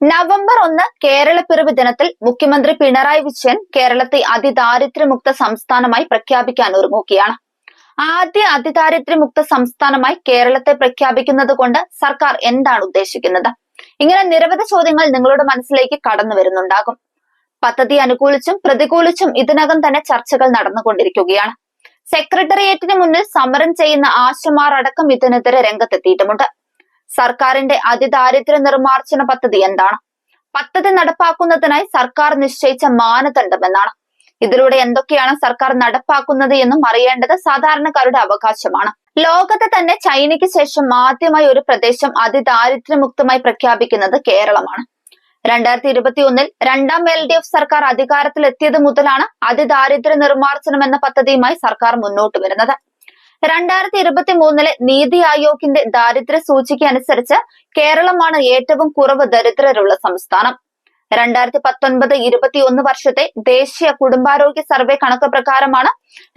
November ഒന്ന് കേരളപ്പിറവി ദിനത്തിൽ മുഖ്യമന്ത്രി പിണറായി വിജയൻ കേരളത്തെ അതിദാരിദ്ര്യമുക്ത സംസ്ഥാനമായി പ്രഖ്യാപിക്കാൻ ഒരുങ്ങുകയാണ്. ആദ്യ അതിദാരിദ്ര്യമുക്ത സംസ്ഥാനമായി കേരളത്തെ പ്രഖ്യാപിക്കുന്നത് കൊണ്ട് സർക്കാർ എന്താണ് ഉദ്ദേശിക്കുന്നത്? ഇങ്ങനെ നിരവധി ചോദ്യങ്ങൾ നിങ്ങളുടെ മനസ്സിലേക്ക് കടന്നു വരുന്നുണ്ടാകും. പദ്ധതി അനുകൂലിച്ചും പ്രതികൂലിച്ചും ഇതിനകം തന്നെ ചർച്ചകൾ നടന്നുകൊണ്ടിരിക്കുകയാണ്. സെക്രട്ടേറിയറ്റിന് മുന്നിൽ സമരം ചെയ്യുന്ന ആശമാർ അടക്കം ഇതിനെതിരെ രംഗത്തെത്തിയിട്ടുമുണ്ട്. സർക്കാരിന്റെ അതിദാരിദ്ര്യ നിർമ്മാർജന പദ്ധതി എന്താണ്? പദ്ധതി നടപ്പാക്കുന്നതിനായി സർക്കാർ നിശ്ചയിച്ച മാനദണ്ഡം എന്നാണ് ഇതിലൂടെ എന്തൊക്കെയാണ് സർക്കാർ നടപ്പാക്കുന്നത് എന്നും അറിയേണ്ടത് സാധാരണക്കാരുടെ അവകാശമാണ്. ലോകത്തെ തന്നെ ചൈനയ്ക്ക് ശേഷം ആദ്യമായി ഒരു പ്രദേശം അതിദാരിദ്ര്യമുക്തമായി പ്രഖ്യാപിക്കുന്നത് കേരളമാണ്. രണ്ടായിരത്തി ഇരുപത്തി ഒന്നിൽ രണ്ടാം എൽ ഡി എഫ് സർക്കാർ അധികാരത്തിലെത്തിയത് മുതലാണ് അതിദാരിദ്ര്യ നിർമ്മാർജനം എന്ന പദ്ധതിയുമായി സർക്കാർ മുന്നോട്ട് വരുന്നത്. രണ്ടായിരത്തി ഇരുപത്തി മൂന്നിലെ നീതി ആയോഗിന്റെ ദാരിദ്ര്യ സൂചിക അനുസരിച്ച് കേരളമാണ് ഏറ്റവും കുറവ് ദരിദ്രരുള്ള സംസ്ഥാനം. രണ്ടായിരത്തി പത്തൊൻപത് ഇരുപത്തിയൊന്ന് വർഷത്തെ ദേശീയ കുടുംബാരോഗ്യ സർവേ കണക്ക് പ്രകാരമാണ്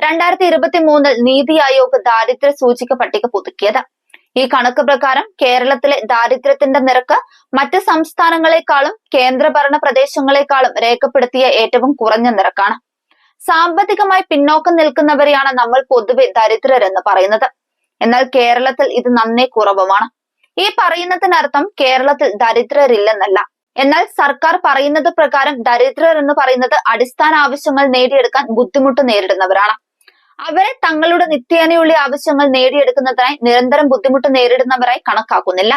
രണ്ടായിരത്തി ഇരുപത്തി മൂന്നിൽ നീതി ആയോഗ് ദാരിദ്ര്യ സൂചിക പട്ടിക പുതുക്കിയത്. ഈ കണക്ക് പ്രകാരം കേരളത്തിലെ ദാരിദ്ര്യത്തിന്റെ നിരക്ക് മറ്റ് സംസ്ഥാനങ്ങളെക്കാളും കേന്ദ്രഭരണ പ്രദേശങ്ങളെക്കാളും രേഖപ്പെടുത്തിയ ഏറ്റവും കുറഞ്ഞ നിരക്കാണ്. സാമ്പത്തികമായി പിന്നോക്കം നിൽക്കുന്നവരെയാണ് നമ്മൾ പൊതുവെ ദരിദ്രരെന്ന് പറയുന്നത്. എന്നാൽ കേരളത്തിൽ ഇത് നന്നേ കുറവുമാണ്. ഈ പറയുന്നതിനർത്ഥം കേരളത്തിൽ ദരിദ്രരില്ലെന്നല്ല. എന്നാൽ സർക്കാർ പറയുന്നത് പ്രകാരം ദരിദ്രർ എന്ന് പറയുന്നത് അടിസ്ഥാന ആവശ്യങ്ങൾ നേടിയെടുക്കാൻ ബുദ്ധിമുട്ട് നേരിടുന്നവരാണ്. അവരെ തങ്ങളുടെ നിത്യേനയുള്ള ആവശ്യങ്ങൾ നേടിയെടുക്കുന്നതിനായി നിരന്തരം ബുദ്ധിമുട്ട് നേരിടുന്നവരായി കണക്കാക്കുന്നില്ല.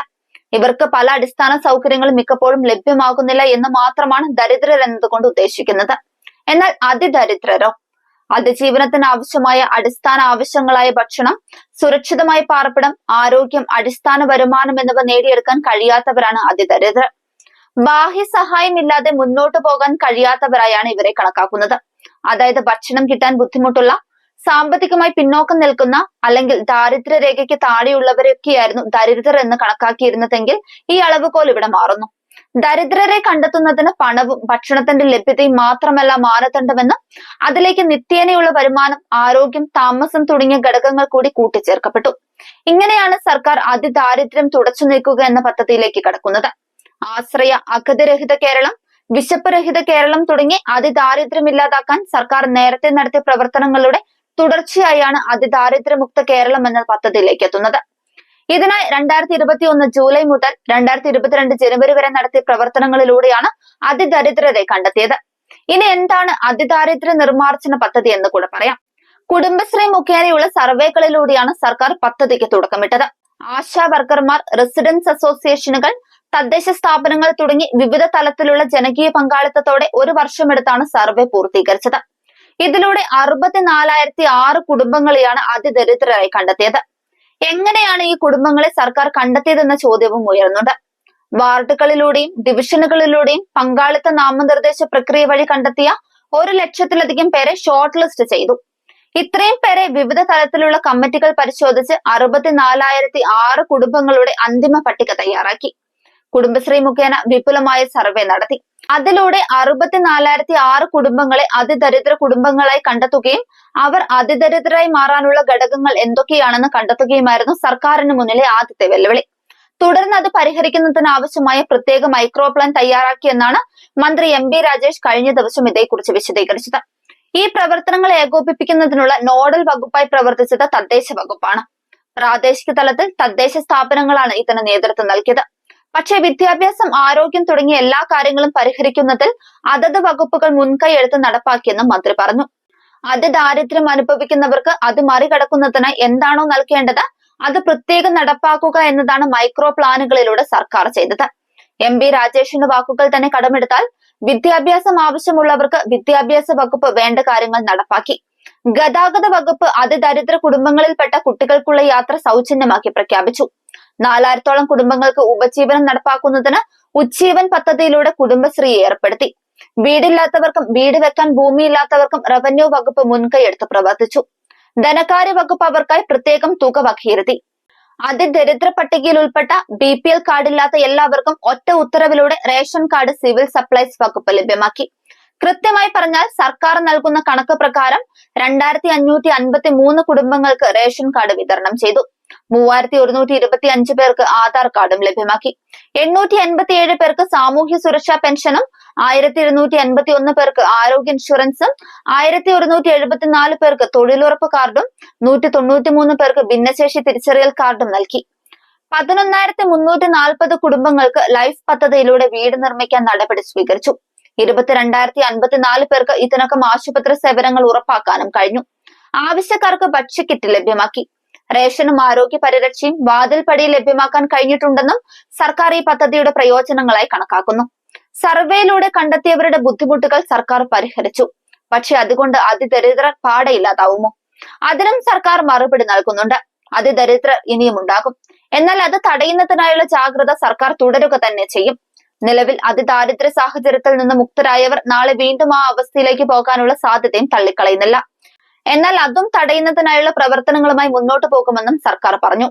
ഇവർക്ക് പല അടിസ്ഥാന സൗകര്യങ്ങളും മിക്കപ്പോഴും ലഭ്യമാകുന്നില്ല എന്ന് മാത്രമാണ് ദരിദ്രർ എന്നതുകൊണ്ട് ഉദ്ദേശിക്കുന്നത്. എന്നാൽ അതിദരിദ്രരോ? അതിജീവനത്തിന് ആവശ്യമായ അടിസ്ഥാന ആവശ്യങ്ങളായ ഭക്ഷണം സുരക്ഷിതമായ പാർപ്പിടം ആരോഗ്യം അടിസ്ഥാന വരുമാനം എന്നിവ നേടിയെടുക്കാൻ കഴിയാത്തവരാണ് അതിദരിദ്രർ. ബാഹ്യ സഹായമില്ലാതെ മുന്നോട്ട് പോകാൻ കഴിയാത്തവരായാണ് ഇവരെ കണക്കാക്കുന്നത്. അതായത് ഭക്ഷണം കിട്ടാൻ ബുദ്ധിമുട്ടുള്ള സാമ്പത്തികമായി പിന്നോക്കം നിൽക്കുന്ന അല്ലെങ്കിൽ ദാരിദ്ര്യ രേഖയ്ക്ക് താഴെയുള്ളവരൊക്കെയായിരുന്നു ദരിദ്രർ എന്ന് കണക്കാക്കിയിരുന്നതെങ്കിൽ ഈ അളവുകോൽ ഇവിടെ മാറുന്നു. ദരിദ്രരെ കണ്ടെത്തുന്നതിന് പണവും ഭക്ഷണത്തിന്റെ ലഭ്യതയും മാത്രമല്ല മാനദണ്ഡമെന്ന് അതിലേക്ക് നിത്യേനയുള്ള വരുമാനം ആരോഗ്യം താമസം തുടങ്ങിയ ഘടകങ്ങൾ കൂടി കൂട്ടിച്ചേർക്കപ്പെട്ടു. ഇങ്ങനെയാണ് സർക്കാർ അതിദാരിദ്ര്യം തുടച്ചു നീക്കുക എന്ന പദ്ധതിയിലേക്ക് കടക്കുന്നത്. ആശ്രയ അഗതിരഹിത കേരളം വിശപ്പുരഹിത കേരളം തുടങ്ങി അതിദാരിദ്ര്യം ഇല്ലാതാക്കാൻ സർക്കാർ നേരത്തെ നടത്തിയ പ്രവർത്തനങ്ങളുടെ തുടർച്ചയായാണ് അതിദാരിദ്ര്യമുക്ത കേരളം എന്ന പദ്ധതിയിലേക്ക് എത്തുന്നത്. ഇതിനായി രണ്ടായിരത്തി ഇരുപത്തി ഒന്ന് ജൂലൈ മുതൽ രണ്ടായിരത്തി ഇരുപത്തിരണ്ട് ജനുവരി വരെ നടത്തിയ പ്രവർത്തനങ്ങളിലൂടെയാണ് അതിദരിദ്രരെ കണ്ടെത്തിയത്. ഇനി എന്താണ് അതിദാരിദ്ര്യ നിർമ്മാർജന പദ്ധതി എന്ന് കൂടെ പറയാം. കുടുംബശ്രീ മുഖേനയുള്ള സർവേകളിലൂടെയാണ് സർക്കാർ പദ്ധതിക്ക് തുടക്കമിട്ടത്. ആശാ വർക്കർമാർ റെസിഡൻസ് അസോസിയേഷനുകൾ തദ്ദേശ സ്ഥാപനങ്ങൾ തുടങ്ങി വിവിധ തലത്തിലുള്ള ജനകീയ പങ്കാളിത്തത്തോടെ ഒരു വർഷമെടുത്താണ് സർവേ പൂർത്തീകരിച്ചത്. ഇതിലൂടെ അറുപത്തിനാലായിരത്തി ആറ് കുടുംബങ്ങളെയാണ് അതിദരിദ്രരായി കണ്ടെത്തിയത്. എങ്ങനെയാണ് ഈ കുടുംബങ്ങളെ സർക്കാർ കണ്ടെത്തിയതെന്ന ചോദ്യവും ഉയർന്നുണ്ട്. വാർഡുകളിലൂടെയും ഡിവിഷനുകളിലൂടെയും പങ്കാളിത്ത നാമനിർദ്ദേശ പ്രക്രിയ വഴി കണ്ടെത്തിയ ഒരു ലക്ഷത്തിലധികം പേരെ ഷോർട്ട് ലിസ്റ്റ് ചെയ്തു. ഇത്രയും പേരെ വിവിധ തലത്തിലുള്ള കമ്മിറ്റികൾ പരിശോധിച്ച് അറുപത്തിനാലായിരത്തി ആറ് കുടുംബങ്ങളുടെ അന്തിമ പട്ടിക തയ്യാറാക്കി. കുടുംബശ്രീ മുഖേന വിപുലമായ സർവേ നടത്തി. അതിലൂടെ അറുപത്തിനാലായിരത്തി ആറ് കുടുംബങ്ങളെ അതിദരിദ്ര കുടുംബങ്ങളായി കണ്ടെത്തുകയും അവർ അതിദരിദ്രരായി മാറാനുള്ള ഘടകങ്ങൾ എന്തൊക്കെയാണെന്ന് കണ്ടെത്തുകയുമായിരുന്നു സർക്കാരിന് മുന്നിലെ ആദ്യത്തെ വെല്ലുവിളി. തുടർന്ന് അത് പരിഹരിക്കുന്നതിന് ആവശ്യമായ പ്രത്യേക മൈക്രോ പ്ലാൻ തയ്യാറാക്കിയെന്നാണ് മന്ത്രി എം ബി രാജേഷ് കഴിഞ്ഞ ദിവസം ഇതേക്കുറിച്ച് വിശദീകരിച്ചത്. ഈ പ്രവർത്തനങ്ങൾ ഏകോപിപ്പിക്കുന്നതിനുള്ള നോഡൽ വകുപ്പായി പ്രവർത്തിച്ചത് തദ്ദേശ വകുപ്പാണ്. പ്രാദേശിക തലത്തിൽ തദ്ദേശ സ്ഥാപനങ്ങളാണ് ഇതിന് നേതൃത്വം നൽകിയത്. പക്ഷേ വിദ്യാഭ്യാസം ആരോഗ്യം തുടങ്ങിയ എല്ലാ കാര്യങ്ങളും പരിഹരിക്കുന്നതിൽ അതത് വകുപ്പുകൾ മുൻകൈ എടുത്ത് നടപ്പാക്കിയെന്നും മന്ത്രി പറഞ്ഞു. അതിദാരിദ്ര്യം അനുഭവിക്കുന്നവർക്ക് അത് മറികടക്കുന്നതിനായി എന്താണോ നൽകേണ്ടത് അത് പ്രത്യേകം നടപ്പാക്കുക എന്നതാണ് മൈക്രോ പ്ലാനുകളിലൂടെ സർക്കാർ ചെയ്തത്. എം ബി രാജേഷിന്റെ വാക്കുകൾ തന്നെ കടമെടുത്താൽ വിദ്യാഭ്യാസം ആവശ്യമുള്ളവർക്ക് വിദ്യാഭ്യാസ വകുപ്പ് വേണ്ട കാര്യങ്ങൾ നടപ്പാക്കി. ഗതാഗത വകുപ്പ് അതിദരിദ്ര കുടുംബങ്ങളിൽപ്പെട്ട കുട്ടികൾക്കുള്ള യാത്ര സൗജന്യമാക്കി പ്രഖ്യാപിച്ചു. നാലായിരത്തോളം കുടുംബങ്ങൾക്ക് ഉപജീവനം നടപ്പാക്കുന്നതിന് ഉജ്ജീവൻ പദ്ധതിയിലൂടെ കുടുംബശ്രീയെ ഏർപ്പെടുത്തി. വീടില്ലാത്തവർക്കും വീട് വെക്കാൻ ഭൂമിയില്ലാത്തവർക്കും റവന്യൂ വകുപ്പ് മുൻകൈയെടുത്ത് പ്രവർത്തിച്ചു. ധനകാര്യ വകുപ്പ് അവർക്കായി പ്രത്യേകം തുക വകയിരുത്തി. അതിദരിദ്ര പട്ടികയിൽ ഉൾപ്പെട്ട ബി പി എൽ കാർഡില്ലാത്ത എല്ലാവർക്കും ഒറ്റ ഉത്തരവിലൂടെ റേഷൻ കാർഡ് സിവിൽ സപ്ലൈസ് വകുപ്പ് ലഭ്യമാക്കി. കൃത്യമായി പറഞ്ഞാൽ സർക്കാർ നൽകുന്ന കണക്ക് പ്രകാരം രണ്ടായിരത്തി അഞ്ഞൂറ്റി അൻപത്തി മൂന്ന് കുടുംബങ്ങൾക്ക് റേഷൻ കാർഡ് വിതരണം ചെയ്തു. മൂവായിരത്തി ഒരുന്നൂറ്റി ഇരുപത്തി അഞ്ച് പേർക്ക് ആധാർ കാർഡും ലഭ്യമാക്കി. എണ്ണൂറ്റി എൺപത്തിയേഴ് പേർക്ക് സാമൂഹ്യ സുരക്ഷാ പെൻഷനും ആയിരത്തി ഇരുന്നൂറ്റി എൺപത്തി ഒന്ന് പേർക്ക് ആരോഗ്യ ഇൻഷുറൻസും ആയിരത്തി ഒരുന്നൂറ്റി എഴുപത്തിനാല് പേർക്ക് തൊഴിലുറപ്പ് കാർഡും നൂറ്റി തൊണ്ണൂറ്റി മൂന്ന് പേർക്ക് ഭിന്നശേഷി തിരിച്ചറിയൽ കാർഡും നൽകി. പതിനൊന്നായിരത്തി മുന്നൂറ്റി നാൽപ്പത് കുടുംബങ്ങൾക്ക് ലൈഫ് പദ്ധതിയിലൂടെ വീട് നിർമ്മിക്കാൻ നടപടി സ്വീകരിച്ചു. ഇരുപത്തിരണ്ടായിരത്തി അൻപത്തിനാല് പേർക്ക് ഇതിനകം ആശുപത്രി സേവനങ്ങൾ ഉറപ്പാക്കാനും കഴിഞ്ഞു. ആവശ്യക്കാർക്ക് ഭക്ഷ്യക്കിറ്റ് ലഭ്യമാക്കി. റേഷനും ആരോഗ്യ പരിരക്ഷയും വാതിൽപ്പടിയിൽ ലഭ്യമാക്കാൻ കഴിഞ്ഞിട്ടുണ്ടെന്നും സർക്കാർ ഈ പദ്ധതിയുടെ പ്രയോജനങ്ങളായി കണക്കാക്കുന്നു. സർവേയിലൂടെ കണ്ടെത്തിയവരുടെ ബുദ്ധിമുട്ടുകൾ സർക്കാർ പരിഹരിച്ചു. പക്ഷെ അതുകൊണ്ട് അതിദരിദ്രർ പാടയില്ലാതാവുമോ? അതിനും സർക്കാർ മറുപടി നൽകുന്നുണ്ട്. അതിദരിദ്രർ ഇനിയും ഉണ്ടാകും. എന്നാൽ അത് തടയുന്നതിനായുള്ള ജാഗ്രത സർക്കാർ തുടരുക തന്നെ ചെയ്യും. നിലവിൽ അതിദാരിദ്ര്യ സാഹചര്യത്തിൽ നിന്ന് മുക്തരായവർ നാളെ വീണ്ടും ആ അവസ്ഥയിലേക്ക് പോകാനുള്ള സാധ്യതയും തള്ളിക്കളയുന്നില്ല. എന്നാൽ അതും തടയുന്നതിനായുള്ള പ്രവർത്തനങ്ങളുമായി മുന്നോട്ടു പോകുമെന്നും സർക്കാർ പറഞ്ഞു